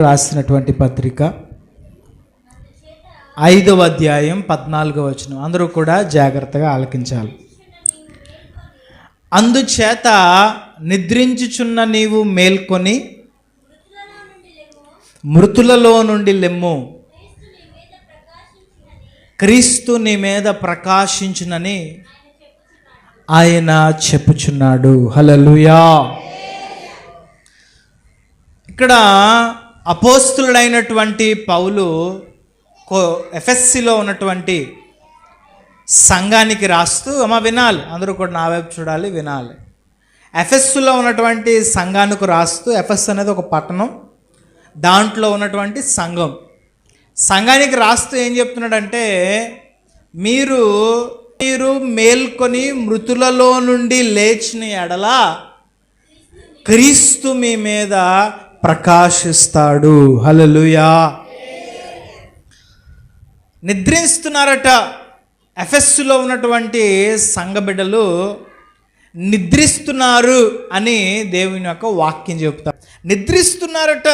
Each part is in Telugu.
రాసినటువంటి పత్రిక. ఐదవ అధ్యాయం పద్నాలుగవ వచనం. అందరూ కూడా జాగ్రత్తగా ఆలకించాలి. అందుచేత నిద్రించుచున్న నీవు మేల్కొని మృతులలో నుండి లెమ్ము. క్రీస్తు నీ మీద ప్రకాశించునని ఆయన చెప్పుచున్నాడు. హలలుయా ఇక్కడ అపోస్తులుడైనటువంటి పౌలు కో ఎఫ్ఎస్సిలో ఉన్నటువంటి సంఘానికి రాస్తూ అమ్మ వినాలి. అందరూ కూడా నా వైపు చూడాలి వినాలి. ఎఫ్ఎస్సులో ఉన్నటువంటి సంఘానికి రాస్తూ ఎఫ్ఎస్ అనేది ఒక పట్టణం. దాంట్లో ఉన్నటువంటి సంఘం. సంఘానికి రాస్తూ ఏం చెప్తున్నాడంటే మీరు మీరు మేల్కొని మృతులలో నుండి లేచిన ఎడల క్రీస్తు మీ మీద ప్రకాశిస్తాడు. హలలుయా నిద్రిస్తున్నారట ఎఫెస్సులో ఉన్నటువంటి సంఘబిడ్డలు నిద్రిస్తున్నారు అని దేవుని యొక్క వాక్యం చెబుతారు. నిద్రిస్తున్నారట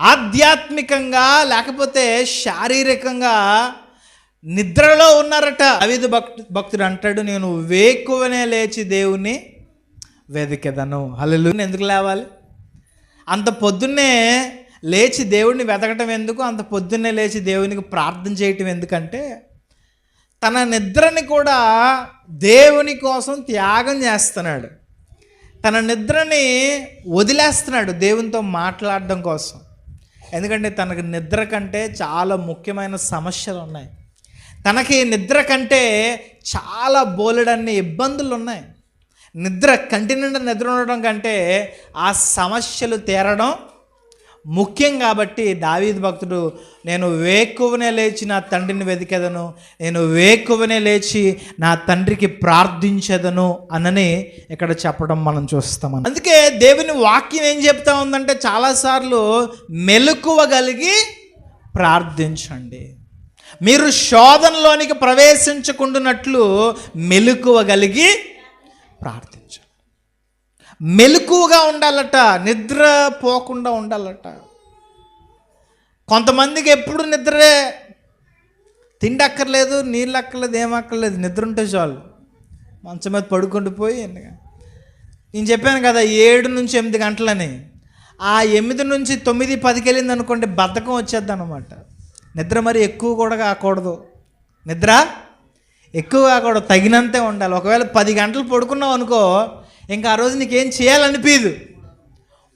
ఆధ్యాత్మికంగా లేకపోతే శారీరకంగా నిద్రలో ఉన్నారట. అవిధ భక్తు భక్తుడు అంటాడు నేను వేకువనే లేచి దేవుని వెతికెదను హల్లెలూ ఎందుకు లేవాలి? అంత పొద్దున్నే లేచి దేవుడిని వెతకటం ఎందుకు? అంత పొద్దున్నే లేచి దేవునికి ప్రార్థన చేయటం ఎందుకంటే తన నిద్రని కూడా దేవుని కోసం త్యాగం చేస్తున్నాడు. తన నిద్రని వదిలేస్తున్నాడు దేవునితో మాట్లాడడం కోసం. ఎందుకంటే తనకు నిద్ర కంటే చాలా ముఖ్యమైన సమస్యలు ఉన్నాయి. తనకి నిద్ర కంటే చాలా బోలెడన్ని ఇబ్బందులు ఉన్నాయి. నిద్ర కంటి నిండా నిద్ర ఉండడం కంటే ఆ సమస్యలు తీరడం ముఖ్యం కాబట్టి దావీద్ భక్తుడు నేను వేకువనే లేచి నా తండ్రిని వెతికెదను నేను వేకువనే లేచి నా తండ్రికి ప్రార్థించదను అనని ఇక్కడ చెప్పడం మనం చూస్తాం అందుకే దేవుని వాక్యం ఏం చెప్తా ఉందంటే చాలాసార్లు మెలకువగలిగి ప్రార్థించండి. మీరు శోధనలోనికి ప్రవేశించకుండానట్లు మెలకువగలిగి ప్రార్థించాలి మెలకువగా ఉండాలట నిద్ర పోకుండా ఉండాలట. కొంతమందికి ఎప్పుడు నిద్రే తిండి అక్కర్లేదు నీళ్ళు అక్కర్లేదు ఏం అక్కర్లేదు నిద్ర ఉంటే చాలు. మంచం మీద పడుకుంటూ పోయి నేను చెప్పాను కదా ఏడు నుంచి ఎనిమిది గంటలని. ఆ ఎనిమిది నుంచి తొమ్మిది పదికి వెళ్ళింది అనుకోండి బద్ధకం వచ్చేద్ది అనమాట నిద్ర మరి ఎక్కువ కూడా కాకూడదు. నిద్ర ఎక్కువగా కూడా తగినంతే ఉండాలి. ఒకవేళ పది గంటలు పడుకున్నావు అనుకో ఇంకా ఆ రోజు నీకేం చేయాలనిపించదు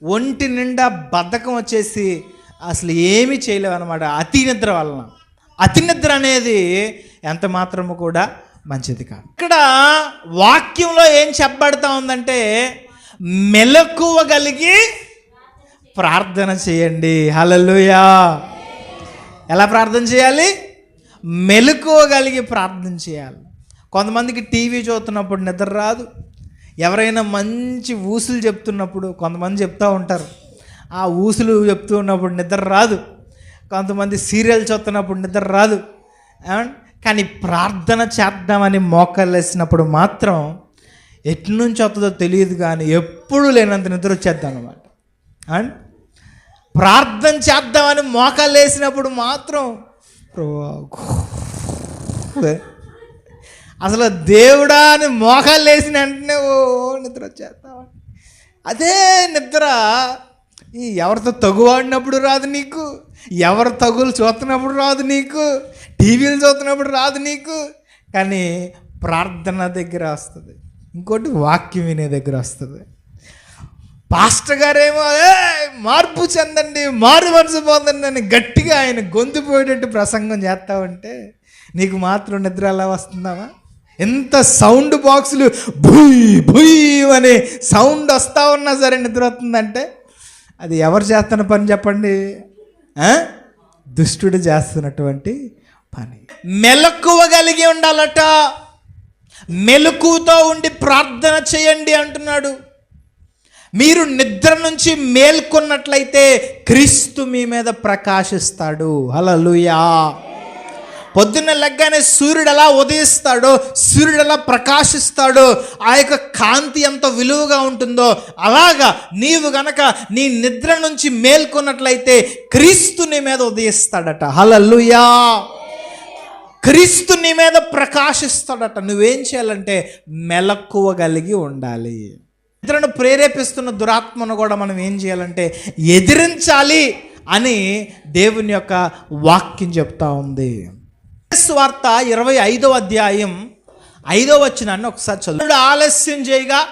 ఒంటి నిండా బద్ధకం వచ్చేసి అసలు ఏమీ చేయలేవు అనమాట అతి నిద్ర వలన. అతి నిద్ర అనేది ఎంత మాత్రము కూడా మంచిది కాదు. ఇక్కడ వాక్యంలో ఏం చెప్పబడతా ఉందంటే మెలకువగలిగి ప్రార్థన చేయండి. హలలుయా ఎలా ప్రార్థన చేయాలి? మెలకువగలిగి ప్రార్థన చేయాలి. కొంతమందికి టీవీ చూస్తున్నప్పుడు నిద్ర రాదు. ఎవరైనా మంచి ఊసులు చెప్తున్నప్పుడు కొంతమంది చెప్తూ ఉంటారు. ఆ ఊసులు చెప్తూ ఉన్నప్పుడు నిద్ర రాదు. కొంతమంది సీరియల్ చూస్తున్నప్పుడు నిద్ర రాదు. కానీ ప్రార్థన చేద్దామని మోకలేసినప్పుడు మాత్రం ఎటు నుంచి వస్తుందో తెలియదు కానీ ఎప్పుడు లేనంత నిద్ర వచ్చేద్దాం అనమాట అండ్ ప్రార్థన చేద్దామని మోకాలు వేసినప్పుడు మాత్రం ప్రభువా, అసలు దేవుడా అని మోకాలు వేసిన వెంటనే ఓ నిద్ర వచ్చేస్తావా? అదే నిద్ర. ఈ ఎవరితో తగువాడినప్పుడు రాదు నీకు. ఎవరు తగులు చూస్తున్నప్పుడు రాదు నీకు. టీవీలు చూస్తున్నప్పుడు రాదు నీకు. కానీ ప్రార్థన దగ్గర వస్తుంది. ఇంకోటి వాక్యం వినే దగ్గర వస్తుంది. పాస్టర్ గారేమో మార్పు చెందండి మారు మనసు పొందండి అని గట్టిగా ఆయన గొంతు పోయేటట్టు ప్రసంగం చేస్తా ఉంటే నీకు మాత్రం నిద్ర ఎలా వస్తుందామా ఎంత సౌండ్ బాక్సులు భుయ్ భుయ్ అనే సౌండ్ వస్తా ఉన్నా సరే నిద్ర వస్తుందంటే అది ఎవరు చేస్తున్న పని చెప్పండి? దుష్టుడు చేస్తున్నటువంటి పని. మెలకువగలిగి ఉండాలట. మెలకువతో ఉండి ప్రార్థన చేయండి అంటున్నాడు. మీరు నిద్ర నుంచి మేల్కొన్నట్లయితే క్రీస్తు మీ మీద ప్రకాశిస్తాడు. హలలుయా పొద్దున్న లెగ్గానే సూర్యుడు ఎలా ఉదయిస్తాడో సూర్యుడు ఎలా ప్రకాశిస్తాడో ఆ యొక్క కాంతి ఎంత విలువగా ఉంటుందో అలాగా నీవు గనక నీ నిద్ర నుంచి మేల్కొన్నట్లయితే క్రీస్తు నీ మీద ఉదయిస్తాడట. హలలుయా క్రీస్తు నీ మీద ప్రకాశిస్తాడట. నువ్వేం చేయాలంటే మెలక్కువగలిగి ఉండాలి. ఇతరులను ప్రేరేపిస్తున్న దురాత్మను కూడా మనం ఏం చేయాలంటే ఎదిరించాలి అని దేవుని యొక్క వాక్యం చెప్తా ఉంది. వార్త ఇరవై ఐదవ అధ్యాయం ఐదవ వచ్చినాన్ని ఒకసారి చదువు. ఆలస్యం చేయగా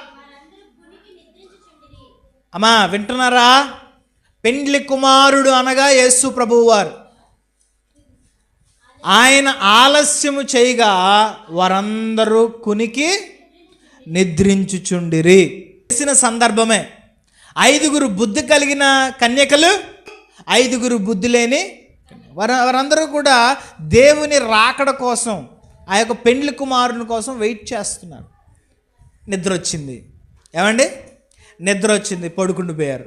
అమ్మా వింటున్నారా? పెండ్లి కుమారుడు అనగా యేసు ప్రభువారు ఆయన ఆలస్యము చేయగా వారందరూ కునికి నిద్రించుచుండిరి. చేసిన సందర్భమే. ఐదుగురు బుద్ధి కలిగిన కన్యకలు ఐదుగురు బుద్ధి లేని వారందరూ కూడా దేవుని రాకడ కోసం ఆ యొక్క పెండ్లి కుమారుని కోసం వెయిట్ చేస్తున్నారు. నిద్ర వచ్చింది ఏమండి? నిద్ర వచ్చింది పడుకుండిపోయారు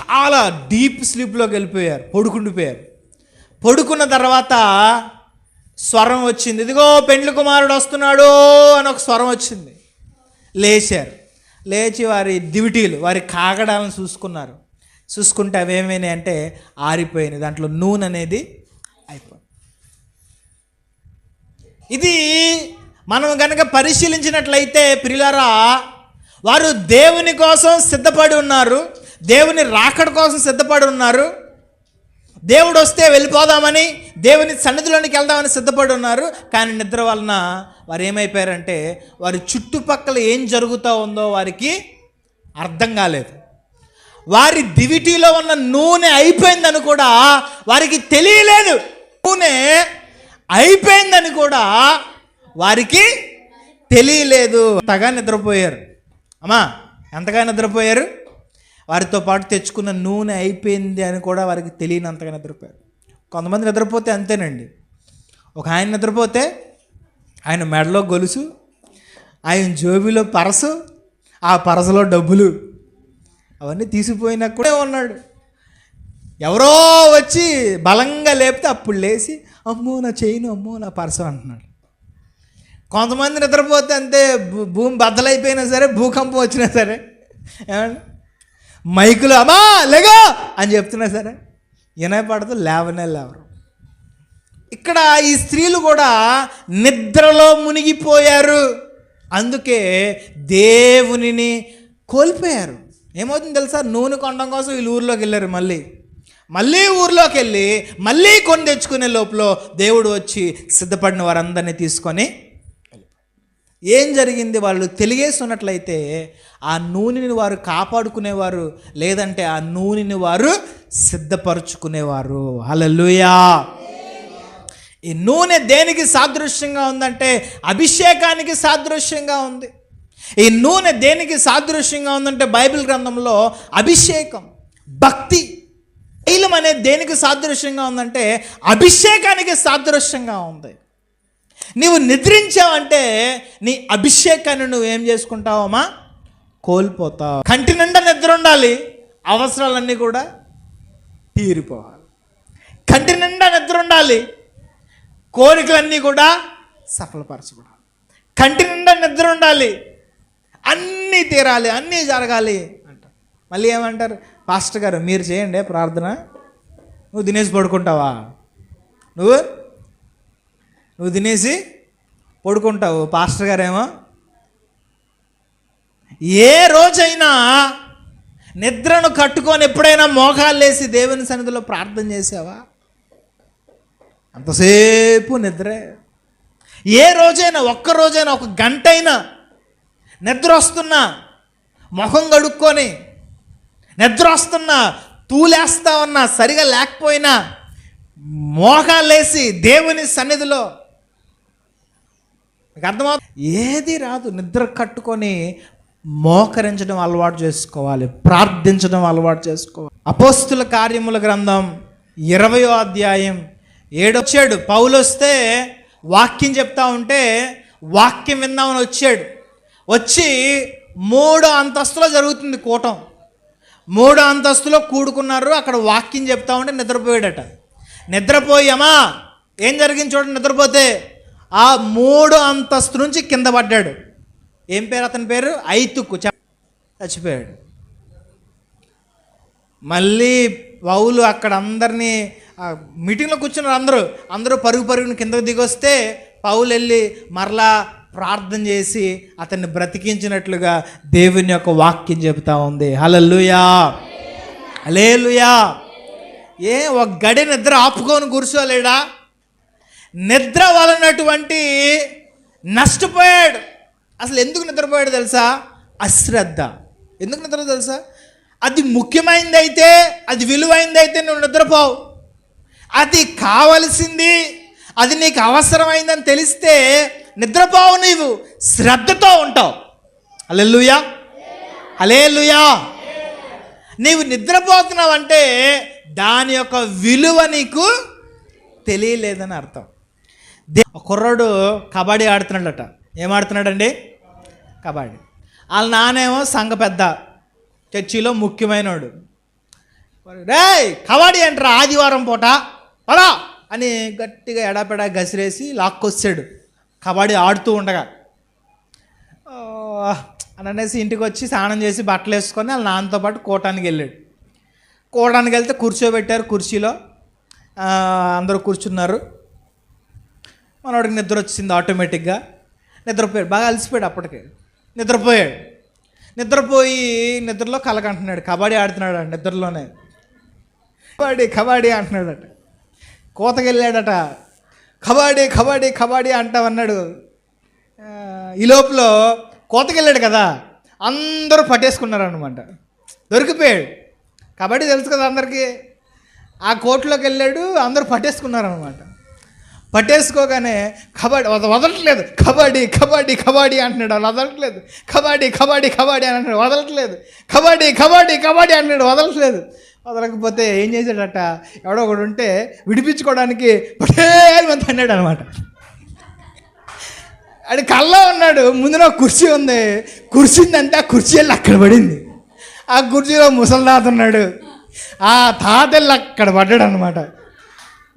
చాలా డీప్ స్లీప్లోకి వెళ్ళిపోయారు. పడుకుండిపోయారు పడుకున్న తర్వాత స్వరం వచ్చింది. ఇదిగో పెండ్లి కుమారుడు వస్తున్నాడు అని ఒక స్వరం వచ్చింది. లేచారు. లేచి వారి దివిటీలు వారి కాగడాలను చూసుకున్నారు. చూసుకుంటే అవేమైనాయి అంటే ఆరిపోయినాయి. దాంట్లో నూనె అనేది అయిపోయింది ఇది మనం కనుక పరిశీలించినట్లయితే ప్రియులారా వారు దేవుని కోసం సిద్ధపడి ఉన్నారు. దేవుని రాకడ కోసం సిద్ధపడి ఉన్నారు. దేవుడు వస్తే వెళ్ళిపోదామని దేవుని సన్నిధిలోనికి వెళ్దామని సిద్ధపడి ఉన్నారు. కానీ నిద్ర వలన వారు ఏమైపోయారంటే వారి చుట్టుపక్కల ఏం జరుగుతూ ఉందో వారికి అర్థం కాలేదు. వారి దివిటీలో ఉన్న నూనె అయిపోయిందని కూడా వారికి తెలియలేదు. నూనె అయిపోయిందని కూడా వారికి తెలియలేదు. అంతగా నిద్రపోయారు? అమ్మా ఎంతగా నిద్రపోయారు? వారితో పాటు తెచ్చుకున్న నూనె అయిపోయింది అని కూడా వారికి తెలియనంతగా నిద్రపోయారు. కొంతమంది నిద్రపోతే అంతేనండి. ఒక ఆయన నిద్రపోతే ఆయన మెడలో గొలుసు ఆయన జోబిలో పరసు ఆ పరసలో డబ్బులు. అవన్నీ తీసిపోయినా కూడా ఉన్నాడు ఎవరో వచ్చి బలంగా లేపితే అప్పుడు లేచి అమ్మో నా చేయను అమ్మో నా పర్సు అంటున్నాడు. కొంతమంది నిద్రపోతే అంతే భూమి బద్దలైపోయినా సరే భూకంపం వచ్చినా సరే. ఏమండి? మైకులు అమ్మా లేగా! అని చెప్తున్నా సరే. వినపడదు లేవనే లేవరు. ఇక్కడ ఈ స్త్రీలు కూడా నిద్రలో మునిగిపోయారు. అందుకే దేవునిని కోల్పోయారు. ఏమవుతుంది తెలుసా? నూనె కొనడం కోసం వీళ్ళు ఊర్లోకి వెళ్ళారు మళ్ళీ. మళ్ళీ ఊర్లోకి వెళ్ళి మళ్ళీ కొని తెచ్చుకునే లోపల దేవుడు వచ్చి సిద్ధపడిన వారందరినీ తీసుకొని ఏం జరిగింది? వాళ్ళు తెలియసున్నట్లయితే ఆ నూనెని వారు కాపాడుకునేవారు లేదంటే ఆ నూనెని వారు సిద్ధపరుచుకునేవారు. హల్లెలూయా! ఈ నూనె దేనికి సాదృశ్యంగా ఉందంటే అభిషేకానికి సాదృశ్యంగా ఉంది. ఈ నూనె దేనికి సాదృశ్యంగా ఉందంటే బైబిల్ గ్రంథంలో అభిషేకం భక్తి తైలం అనేది దేనికి సాదృశ్యంగా ఉందంటే అభిషేకానికి సాదృశ్యంగా ఉంది. నీవు నిద్రించావంటే నీ అభిషేకాన్ని నువ్వు ఏం చేసుకుంటావమ్మా? కోల్పోతావు. కంటి నిండా నిద్ర ఉండాలి అవసరాలన్నీ కూడా తీరిపోవాలి. కంటి నిండా నిద్ర ఉండాలి కోరికలన్నీ కూడా సఫలపరచబడాలి. కంటి నిండా నిద్ర ఉండాలి. అన్నీ తీరాలి అన్నీ జరగాలి అంటారు. మళ్ళీ ఏమంటారు? పాస్టర్ గారు మీరు చేయండి ప్రార్థన. నువ్వు తినేసి పడుకుంటావా? నువ్వు? నువ్వు తినేసి పడుకుంటావు. పాస్టర్ గారేమో? ఏ రోజైనా నిద్రను కట్టుకొని ఎప్పుడైనా మోకాలు లేసి దేవుని సన్నిధిలో ప్రార్థన చేసావా? అంతసేపు నిద్రే. ఏ రోజైనా ఒక్క రోజైనా ఒక గంట అయినా నిద్ర వస్తున్నా మొహం కడుక్కొని నిద్ర వస్తున్నా తూలేస్తా ఉన్నా సరిగా లేకపోయినా మోకాలేసి దేవుని సన్నిధిలో మీకు అర్థమవుతుంది? ఏది రాదు. నిద్ర కట్టుకొని మోకరించడం అలవాటు చేసుకోవాలి. ప్రార్థించడం అలవాటు చేసుకోవాలి. అపోస్తుల కార్యముల గ్రంథం ఇరవయో అధ్యాయం ఏడొచ్చాడు. పౌలు వస్తే వాక్యం చెప్తా ఉంటే వాక్యం విందామని వచ్చాడు. వచ్చి మూడో అంతస్తులో జరుగుతుంది కూటం. మూడో అంతస్తులో కూడుకున్నారు. అక్కడ వాక్యం చెప్తా ఉంటే నిద్రపోయాడట. నిద్రపోయామా ఏం జరిగింది చూడండి నిద్రపోతే ఆ మూడు అంతస్తు నుంచి కింద పడ్డాడు. ఏం పేరు అతని పేరు? ఐతుక్కు. చచ్చిపోయాడు. మళ్ళీ పౌలు అక్కడ అందరినీ మీటింగ్లో కూర్చున్నారు అందరూ. అందరూ పరుగు పరుగుని కిందకు దిగొస్తే పౌలు వెళ్ళి మరలా ప్రార్థన చేసి అతన్ని బ్రతికించినట్లుగా దేవుని యొక్క వాక్యం చెబుతా ఉంది. హలల్లుయా. అలేలుయా ఏ ఒక గడి నిద్ర ఆపుకొని కూర్చోలేడా? నిద్ర వలనటువంటి నష్టపోయాడు. అసలు ఎందుకు నిద్రపోయాడు తెలుసా? అశ్రద్ధ. ఎందుకు నిద్ర తెలుసా? అది ముఖ్యమైనది అయితే అది విలువైనది అయితే నువ్వు నిద్రపోవు. అది కావలసింది. అది నీకు అవసరమైందని తెలిస్తే నిద్రపోవు నీవు. శ్రద్ధతో ఉంటావు. అలెలుయా అలేలుయా నీవు నిద్రపోతున్నావంటే దాని యొక్క విలువ నీకు తెలియలేదని అర్థం. దే- ఒక కుర్రాడు కబడ్డీ ఆడుతున్నాడట. ఏమాడుతున్నాడండి కబడ్డీ. వాళ్ళ నానేమో సంఘ పెద్ద చర్చిలో ముఖ్యమైనవాడు రే కబడ్డీ అంటారా ఆదివారం పూట? పదా అని గట్టిగా ఎడాపెడా గసిరేసి లాక్కొచ్చాడు. కబడ్డీ ఆడుతూ ఉండగా అని అనేసి ఇంటికి వచ్చి స్నానం చేసి బట్టలు వేసుకొని వాళ్ళ నాన్నతో పాటు కోటానికి వెళ్ళాడు. కోటానికి వెళ్తే కూర్చోబెట్టారు కుర్చీలో. అందరూ కూర్చున్నారు. మనవాడికి నిద్ర వచ్చింది ఆటోమేటిక్గా. నిద్రపోయాడు. బాగా అలసిపోయాడు అప్పటికే. నిద్రపోయాడు. నిద్రపోయి నిద్రలో కలకంటున్నాడు. కబడ్డీ ఆడుతున్నాడు నిద్రలోనే. కబడ్డీ కబడ్డీ అంటున్నాడట. కోతకెళ్ళాడట. కబడ్డీ కబడ్డీ కబడ్డీ అంటామన్నాడు అన్నాడు ఈ లోపల కోతకెళ్ళాడు కదా. అందరూ పట్టేసుకున్నారు అనమాట దొరికిపోయాడు. కబడ్డీ తెలుసు కదా అందరికీ. ఆ కోర్టులోకి వెళ్ళాడు అందరూ పట్టేసుకున్నారు అనమాట పట్టేసుకోగానే కబడ్డీ వద- వదలట్లేదు. కబడ్డీ కబడ్డీ కబడ్డీ అంటున్నాడు. వాళ్ళు వదలట్లేదు. కబడ్డీ కబడ్డీ కబడ్డీ అని అంటున్నాడు. వదలట్లేదు. కబడ్డీ కబడ్డీ కబడ్డీ అంటున్నాడు. వదలట్లేదు. వదలకపోతే ఏం చేశాడట? ఎవడో ఒకడు ఉంటే విడిపించుకోవడానికి పటేమంత అన్నాడు అనమాట అది కళ్ళలో ఉన్నాడు. ముందున ఒక కుర్చీ ఉంది. కుర్చీ ఉందంటే ఆ కుర్చీ వెళ్ళి అక్కడ పడింది. ఆ కుర్చీలో ముసలి తాత ఉన్నాడు. ఆ తాత వెళ్ళి అక్కడ పడ్డాడు అనమాట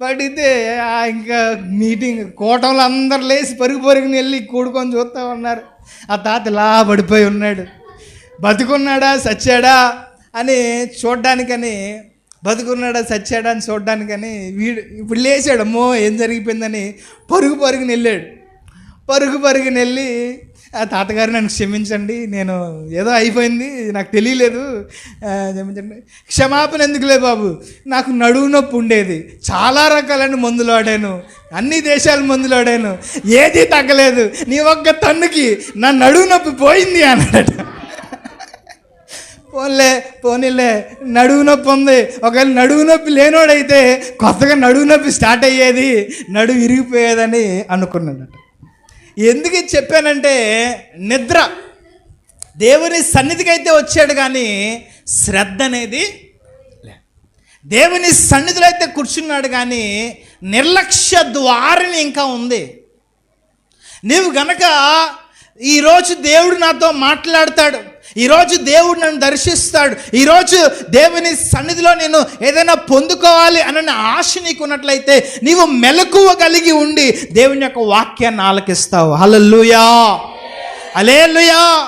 పడితే ఆ ఇంకా మీటింగ్ కోటంలో అందరు లేచి పరుగు పరుగుని వెళ్ళి కూడుకొని చూస్తూ ఉన్నారు. ఆ తాత ఇలా పడిపోయి ఉన్నాడు. బతుకున్నాడా? సచ్చాడా అని చూడ్డానికని బతుకున్నాడా చచ్చాడా అని చూడ్డానికని వీడు ఇప్పుడు లేచాడు. అమ్మో ఏం జరిగిపోయిందని పరుగు పరుగుని వెళ్ళాడు. పరుగు పరుగుని వెళ్ళి ఆ తాతగారు నన్ను క్షమించండి నేను ఏదో అయిపోయింది నాకు తెలియలేదు. క్షమించండి. క్షమాపణ ఎందుకులే బాబు? నాకు నడువు నొప్పి ఉండేది. చాలా రకాలైన మందులు ఆడాను అన్ని దేశాల మందులు ఆడాను ఏది తగ్గలేదు. నీ ఒక్క తన్నుకి నా నడువు నొప్పి పోయింది అన్నాడట. పోన్లే పోనీలే నడువు నొప్పి ఉంది. ఒకవేళ నడువు నొప్పి లేనోడైతే కొత్తగా నడువు నొప్పి స్టార్ట్ అయ్యేది నడువు విరిగిపోయేదని అనుకున్నాడట. ఎందుకు చెప్పానంటే నిద్ర. దేవుని సన్నిధికి అయితే వచ్చాడు కానీ శ్రద్ధ అనేది లే. దేవుని సన్నిధిలో అయితే కూర్చున్నాడు కానీ నిర్లక్ష్య ద్వారిని ఇంకా ఉంది. నీవు గనక ఈరోజు దేవుడు నాతో మాట్లాడతాడు ఈరోజు దేవుడు నన్ను దర్శిస్తాడు. ఈరోజు దేవుని సన్నిధిలో నేను ఏదైనా పొందుకోవాలి అన్న ఆశ నీకు ఉన్నట్లయితే నీవు మెలకువ కలిగి ఉండి దేవుని యొక్క వాక్యాన్ని ఆలకిస్తావు. హలల్లుయా. అలేలుయా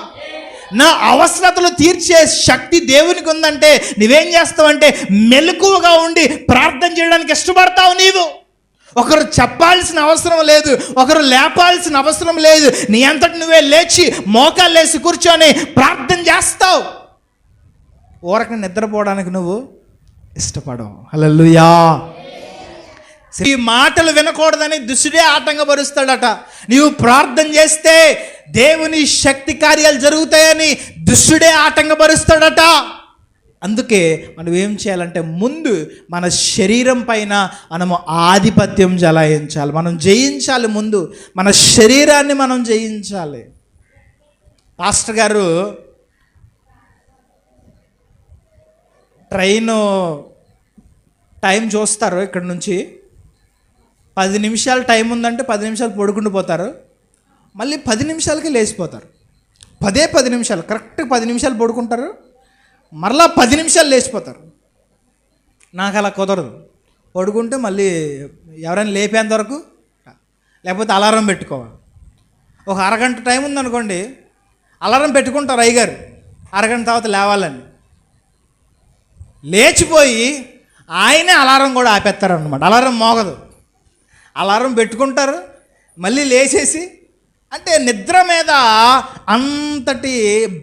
నా అవసరతలు తీర్చే శక్తి దేవునికి ఉందంటే నువ్వేం చేస్తావంటే మెలకువగా ఉండి ప్రార్థన చేయడానికి ఇష్టపడతావు నీవు. ఒకరు చెప్పాల్సిన అవసరం లేదు ఒకరు లేపాల్సిన అవసరం లేదు. నీ అంతటి నువ్వే లేచి మోకాలు లేచి కూర్చొని ప్రార్థన చేస్తావు. ఊరక నిద్రపోవడానికి నువ్వు ఇష్టపడవు. హల్లెలూయా. ఈ మాటలు వినకూడదని దుష్టుడే ఆటంకపరుస్తాడట. నీవు ప్రార్థన చేస్తే దేవుని శక్తి కార్యాలు జరుగుతాయని దుష్టుడే ఆటంకపరుస్తాడట. అందుకే మనం ఏం చేయాలంటే ముందు మన శరీరం పైన మనము ఆధిపత్యం జలాయించాలి. మనం జయించాలి ముందు. మన శరీరాన్ని మనం జయించాలి. పాస్టర్ గారు ట్రైను టైం చూస్తారు ఇక్కడ నుంచి. పది నిమిషాలు టైం ఉందంటే పది నిమిషాలు పడుకుంటూ పోతారు. మళ్ళీ పది నిమిషాలకి లేచిపోతారు. పదే పది నిమిషాలు కరెక్ట్ పది నిమిషాలు పడుకుంటారు. మరలా పది నిమిషాలు లేచిపోతారు. నాకు అలా కుదరదు. పడుకుంటే మళ్ళీ ఎవరైనా లేపేంత వరకు లేకపోతే అలారం పెట్టుకోవాలి. ఒక అరగంట టైం ఉందనుకోండి అలారం పెట్టుకుంటారు అయ్యగారు. అరగంట తర్వాత లేవాలని లేచిపోయి ఆయనే అలారం కూడా ఆపేస్తారు అనమాట అలారం మోగదు. అలారం పెట్టుకుంటారు మళ్ళీ లేచేసి అంటే నిద్ర మీద అంతటి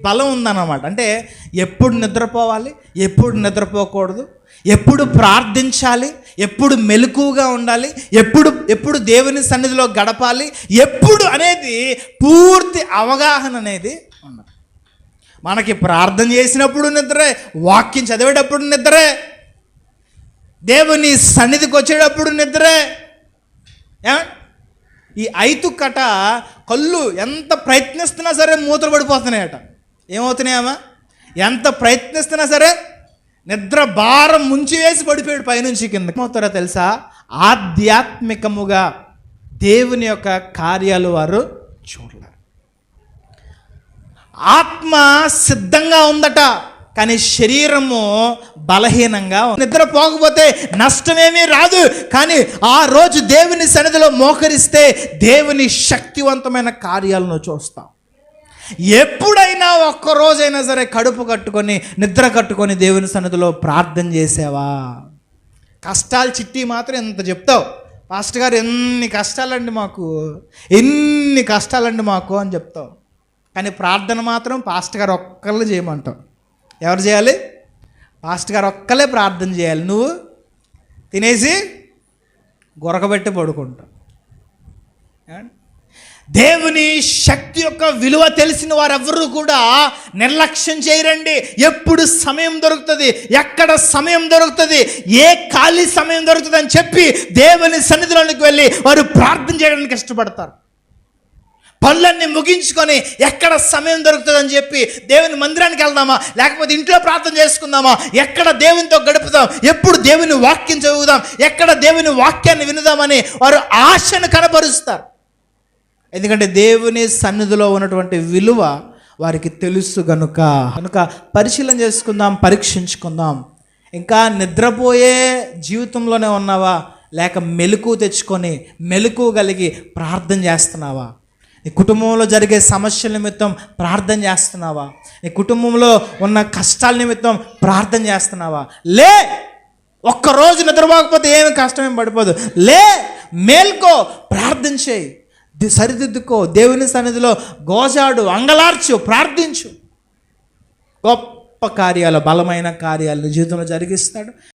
బలం ఉందన్నమాట. అంటే ఎప్పుడు నిద్రపోవాలి ఎప్పుడు నిద్రపోకూడదు ఎప్పుడు ప్రార్థించాలి ఎప్పుడు మెలకుగా ఉండాలి ఎప్పుడు ఎప్పుడు దేవుని సన్నిధిలో గడపాలి ఎప్పుడు అనేది పూర్తి అవగాహన అనేది ఉన్నది. మనకి ప్రార్థన చేసినప్పుడు నిద్రే వాక్యం చదివేటప్పుడు నిద్రే దేవుని సన్నిధికి వచ్చేటప్పుడు నిద్రే. ఏమండి? ఈ ఐతు కట కళ్ళు ఎంత ప్రయత్నిస్తున్నా సరే మూతలు పడిపోతున్నాయట. ఏమవుతున్నాయమ్మా? ఎంత ప్రయత్నిస్తున్నా సరే నిద్ర భారం ముంచి వేసి పడిపోయాడు పైనుంచి కింద. ఏమవుతారో తెలుసా? ఆధ్యాత్మికముగా దేవుని యొక్క కార్యాలు వారు చూడలేరు. ఆత్మ సిద్ధంగా ఉందట. కానీ శరీరము బలహీనంగా నిద్రపోకపోతే నిద్ర పోకపోతే నష్టమేమీ రాదు. కానీ ఆ రోజు దేవుని సన్నిధిలో మోకరిస్తే దేవుని శక్తివంతమైన కార్యాలను చూస్తాం. ఎప్పుడైనా ఒక్కరోజైనా సరే కడుపు కట్టుకొని నిద్ర కట్టుకొని దేవుని సన్నిధిలో ప్రార్థన చేసావా? కష్టాలు చిట్టి మాత్రం ఎంత చెప్తావు? పాస్టర్ గారు ఎన్ని కష్టాలండి మాకు? ఎన్ని కష్టాలండి మాకు అని చెప్తావు కానీ ప్రార్థన మాత్రం పాస్టర్ గారు ఒక్కళ్ళు చేయమంటావు ఎవరు చేయాలి? పాస్ట్ గారు ఒక్కలే ప్రార్థన చేయాలి. నువ్వు తినేసి గొరకబెట్టి పడుకుంటావు దేవుని శక్తి యొక్క విలువ తెలిసిన వారెవ్వరూ కూడా నిర్లక్ష్యం చేయరండి. ఎప్పుడు సమయం దొరుకుతుంది ఎక్కడ సమయం దొరుకుతుంది ఏ ఖాళీ సమయం దొరుకుతుంది అని చెప్పి దేవుని సన్నిధిలోనికి వెళ్ళి వారు ప్రార్థన చేయడానికి ఇష్టపడతారు. పనులన్నీ ముగించుకొని ఎక్కడ సమయం దొరుకుతుందని చెప్పి దేవుని మందిరానికి వెళ్దామా? లేకపోతే ఇంట్లో ప్రార్థన చేసుకుందామా? ఎక్కడ దేవునితో గడుపుదాం? ఎప్పుడు దేవుని వాక్యం చదువుదాం? ఎక్కడ దేవుని వాక్యాన్ని వినుదామని వారు ఆశను కనపరుస్తారు ఎందుకంటే దేవుని సన్నిధిలో ఉన్నటువంటి విలువ వారికి తెలుసు గనుక. కనుక పరిశీలన చేసుకుందాం పరీక్షించుకుందాం. ఇంకా నిద్రపోయే జీవితంలోనే ఉన్నావా? లేక మెలకు తెచ్చుకొని మెలకు కలిగి ప్రార్థన చేస్తున్నావా? నీ కుటుంబంలో జరిగే సమస్యల నిమిత్తం ప్రార్థన చేస్తున్నావా? నీ కుటుంబంలో ఉన్న కష్టాల నిమిత్తం ప్రార్థన చేస్తున్నావా? లే! ఒక్కరోజు నిద్రపోకపోతే ఏమి కష్టమేం పడిపోదు. లే! మేల్కో! ప్రార్థన చేయి. సరిదిద్దుకో. దేవుని సన్నిధిలో గోజాడు అంగలార్చు ప్రార్థించు. గొప్ప కార్యాలు బలమైన కార్యాలు జీవితంలో జరిగిస్తాడు.